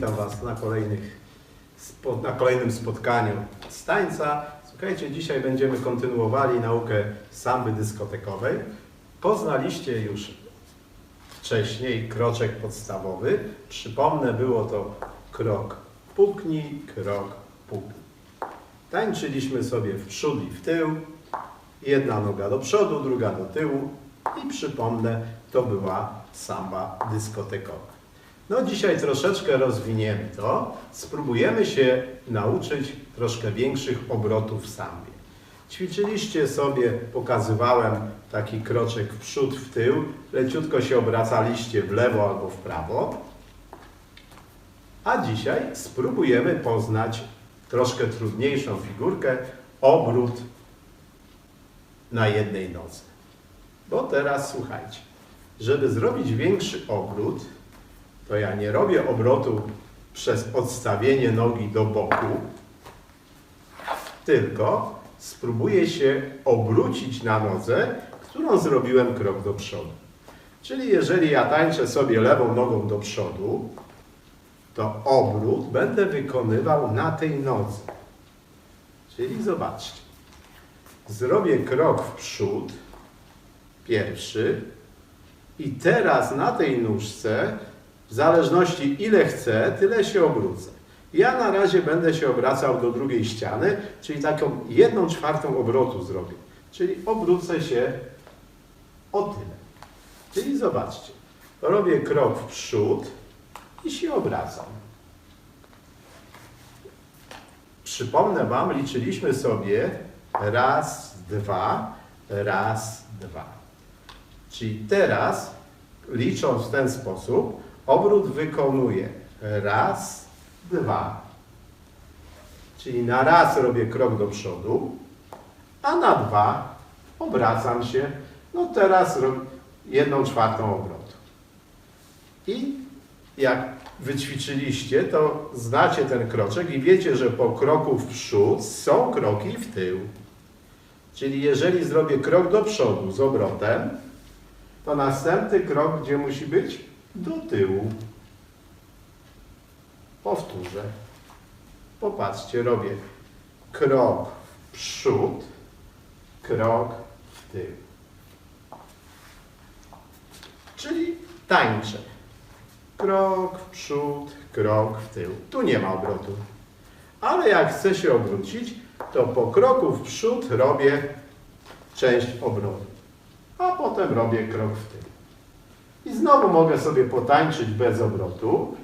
witam Was na, spo, na kolejnym spotkaniu z tańca. Słuchajcie, dzisiaj będziemy kontynuowali naukę samby dyskotekowej. Poznaliście już wcześniej kroczek podstawowy. Przypomnę, było to krok puknij, krok puknij. Tańczyliśmy sobie w przód i w tył. Jedna noga do przodu, druga do tyłu. I przypomnę, to była samba dyskotekowa. No dzisiaj troszeczkę rozwiniemy to. Spróbujemy się nauczyć troszkę większych obrotów sambie. Ćwiczyliście sobie, pokazywałem taki kroczek w przód, w tył. Leciutko się obracaliście w lewo albo w prawo. A dzisiaj spróbujemy poznać troszkę trudniejszą figurkę, obrót na jednej nodze. Bo teraz słuchajcie, żeby zrobić większy obrót, to ja nie robię obrotu przez odstawienie nogi do boku, tylko spróbuję się obrócić na nodze, którą zrobiłem krok do przodu. Czyli jeżeli ja tańczę sobie lewą nogą do przodu, to obrót będę wykonywał na tej nodze. Czyli zobaczcie. Zrobię krok w przód, pierwszy, i teraz na tej nóżce, w zależności ile chcę, tyle się obrócę. Ja na razie będę się obracał do drugiej ściany, czyli taką jedną czwartą obrotu zrobię. Czyli obrócę się o tyle. Czyli zobaczcie, robię krok w przód i się obracam. Przypomnę Wam, liczyliśmy sobie raz, dwa, raz, dwa. Czyli teraz, licząc w ten sposób, obrót wykonuję raz, dwa. Czyli na raz robię krok do przodu, a na dwa obracam się. No teraz robię jedną czwartą obrotu. I jak wyćwiczyliście, to znacie ten kroczek i wiecie, że po kroku w przód są kroki w tył. Czyli jeżeli zrobię krok do przodu z obrotem, to następny krok gdzie musi być? Do tyłu. Powtórzę. Popatrzcie, robię krok w przód, krok w tył. Czyli tańczę. Krok w przód, krok w tył. Tu nie ma obrotu. Ale jak chcę się obrócić, to po kroku w przód robię część obrotu. A potem robię krok w tył. I znowu mogę sobie potańczyć bez obrotu.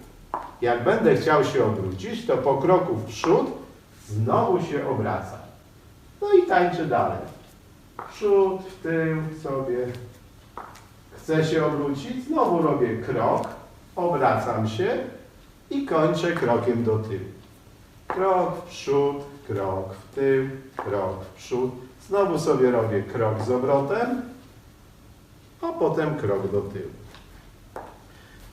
Jak będę chciał się obrócić, to po kroku w przód znowu się obracam. No i tańczę dalej. Przód, w tył sobie. Chcę się obrócić, znowu robię krok, obracam się i kończę krokiem do tyłu. Krok w przód, krok w tył, krok w przód. Znowu sobie robię krok z obrotem, a potem krok do tyłu.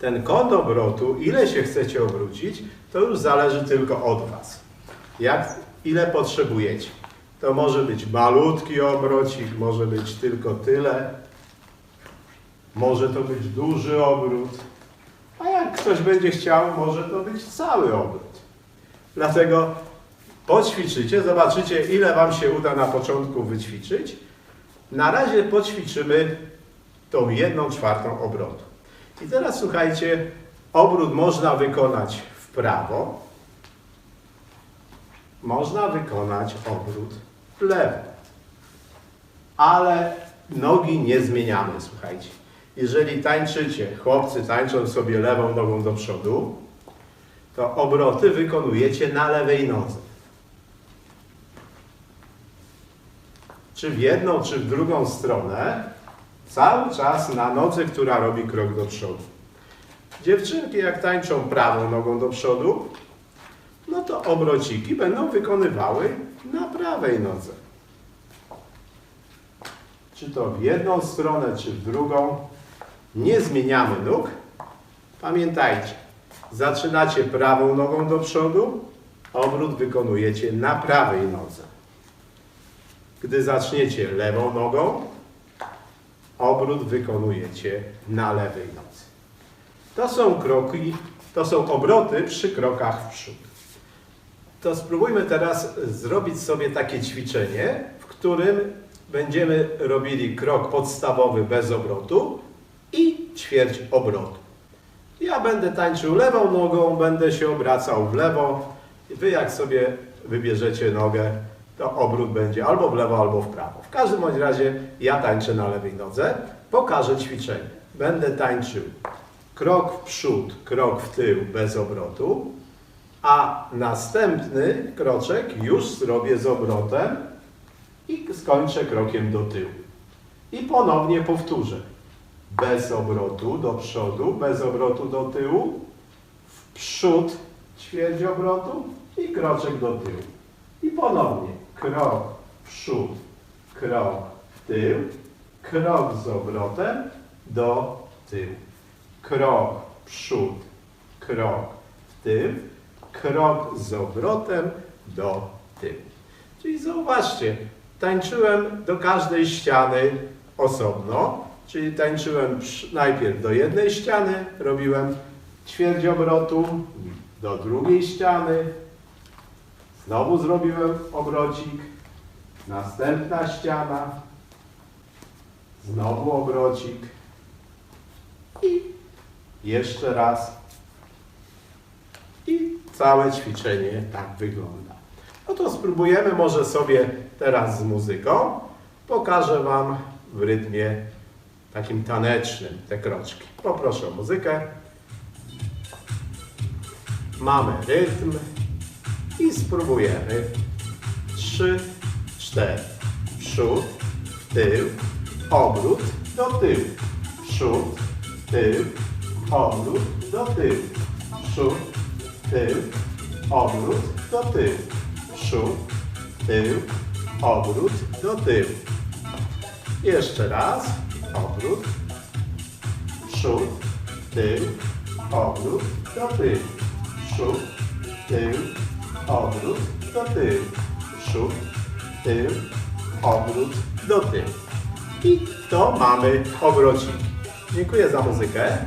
Ten kąt obrotu, ile się chcecie obrócić, to już zależy tylko od Was. Jak, ile potrzebujecie. To może być malutki obrocik, może być tylko tyle. Może to być duży obrót. A jak ktoś będzie chciał, może to być cały obrót. Dlatego poćwiczycie, zobaczycie, ile Wam się uda na początku wyćwiczyć. Na razie poćwiczymy tą jedną czwartą obrotu. I teraz słuchajcie, obrót można wykonać w prawo, można wykonać obrót w lewo. Ale nogi nie zmieniamy, słuchajcie. Jeżeli tańczycie, chłopcy tańczą sobie lewą nogą do przodu, to obroty wykonujecie na lewej nodze. Czy w jedną, czy w drugą stronę, cały czas na nodze, która robi krok do przodu. Dziewczynki, jak tańczą prawą nogą do przodu, no to obrociki będą wykonywały na prawej nodze. Czy to w jedną stronę, czy w drugą, nie zmieniamy nóg. Pamiętajcie, zaczynacie prawą nogą do przodu, obrót wykonujecie na prawej nodze. Gdy zaczniecie lewą nogą, obrót wykonujecie na lewej nodze. To są kroki To są obroty przy krokach w przód. To spróbujmy teraz zrobić sobie takie ćwiczenie, w którym będziemy robili krok podstawowy bez obrotu i ćwierć obrotu. Ja będę tańczył lewą nogą, będę się obracał w lewo. Wy jak sobie wybierzecie nogę, to obrót będzie albo w lewo, albo w prawo. W każdym bądź razie ja tańczę na lewej nodze. Pokażę ćwiczenie. Będę tańczył krok w przód, krok w tył bez obrotu, a następny kroczek już zrobię z obrotem i skończę krokiem do tyłu. I ponownie powtórzę. Bez obrotu do przodu, bez obrotu do tyłu, w przód ćwierć obrotu i kroczek do tyłu. I ponownie krok w przód, krok w tył, krok z obrotem do tyłu. Krok w przód, krok w tył, krok z obrotem do tyłu. Czyli zauważcie, tańczyłem do każdej ściany osobno, czyli tańczyłem najpierw do jednej ściany, robiłem ćwierć obrotu, do drugiej ściany, znowu zrobiłem obrocik, następna ściana, znowu obrocik i jeszcze raz i całe ćwiczenie tak wygląda. No to spróbujemy może sobie teraz z muzyką. Pokażę Wam w rytmie takim tanecznym te kroczki. Poproszę o muzykę. Mamy rytm i spróbujemy. Trzy, cztery. Przód, tył, obrót, do tyłu. Przód, tył, obrót, do tyłu. Przód, tył, obrót, do tyłu. Przód, tył, obrót, do tyłu. Jeszcze raz. Obrót. Przód, tył, obrót, do tyłu. Przód, tył, obrót, do tyłu. Przód, tył, obrót, do tyłu. I to mamy obrociki. Dziękuję za muzykę.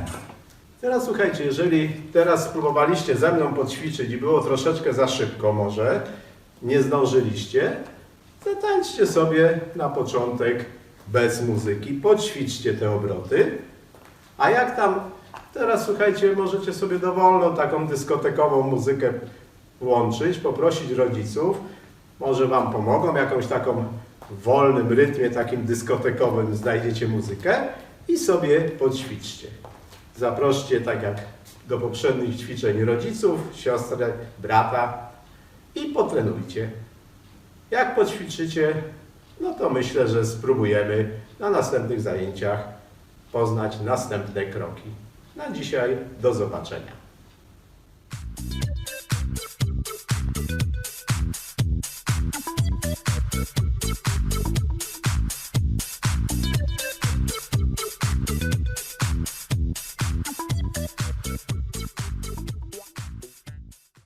Teraz słuchajcie, jeżeli teraz spróbowaliście ze mną poćwiczyć i było troszeczkę za szybko może, nie zdążyliście, zatańczcie sobie na początek bez muzyki, poćwiczcie te obroty. A jak tam, teraz słuchajcie, możecie sobie dowolną taką dyskotekową muzykę włączyć, poprosić rodziców, może Wam pomogą, jakąś taką wolnym rytmie, takim dyskotekowym znajdziecie muzykę i sobie poćwiczcie. Zaproście, tak jak do poprzednich ćwiczeń, rodziców, siostrę, brata i potrenujcie. Jak poćwiczycie, no to myślę, że spróbujemy na następnych zajęciach poznać następne kroki. Na dzisiaj do zobaczenia.